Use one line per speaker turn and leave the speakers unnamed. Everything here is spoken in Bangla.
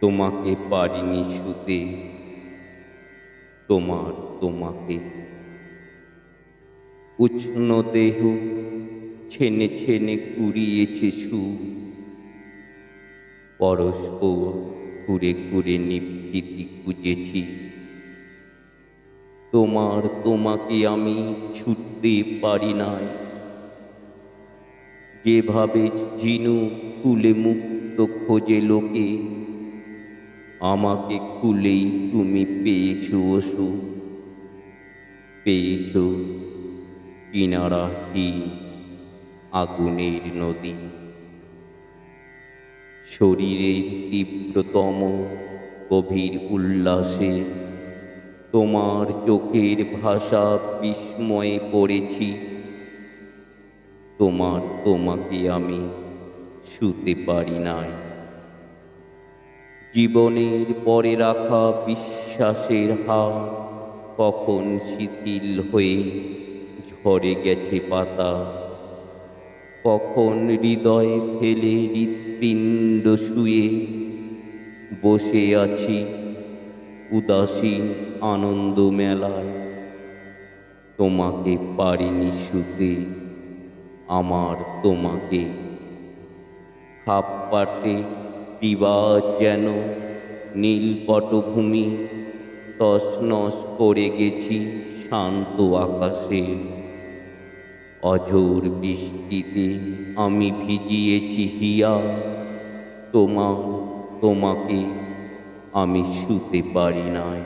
তোমাকে পারিনি শুতে তোমার তোমাকে। উষ্ণ দেহ ছেনে ছেনে কুড়িয়েছে সু। পরস্পর ঘুরে ঘুরে নিবৃত্তি খুঁজেছি। তোমার তোমাকে আমি ছুটতে পারি নাই। যেভাবে ঝিনু কুলে মুক্ত খোঁজে লোকে আমাকে কুলেই তুমি পেয়েছ ওসু পেয়েছ কিনারাহীন আগুনের নদী। শরীরের তীব্রতম গভীর উল্লাসে তোমার চোখের ভাষা বিস্ময়ে পড়েছি। তোমার তোমাকে আমি শুতে পারি নাই। জীবনের পরে রাখা বিশ্বাসের হার কখন শিথিল হয়ে ঝরে গেছে পাতা। কখন হৃদয় ফেলে হৃৎপিণ্ড শুয়ে বসে আছি উদাসীন আনন্দ মেলায়। তোমাকে পারিনি শুতে, আমার তোমাকে খাপ পাটে দিবাজ যেন নীল পটভূমি, তছনছ করে গেছি শান্ত আকাশে। অঝোর বৃষ্টিতে আমি ভিজিয়েছি হিয়া, তোমার তোমাকে আমি শুতে পারি নাই।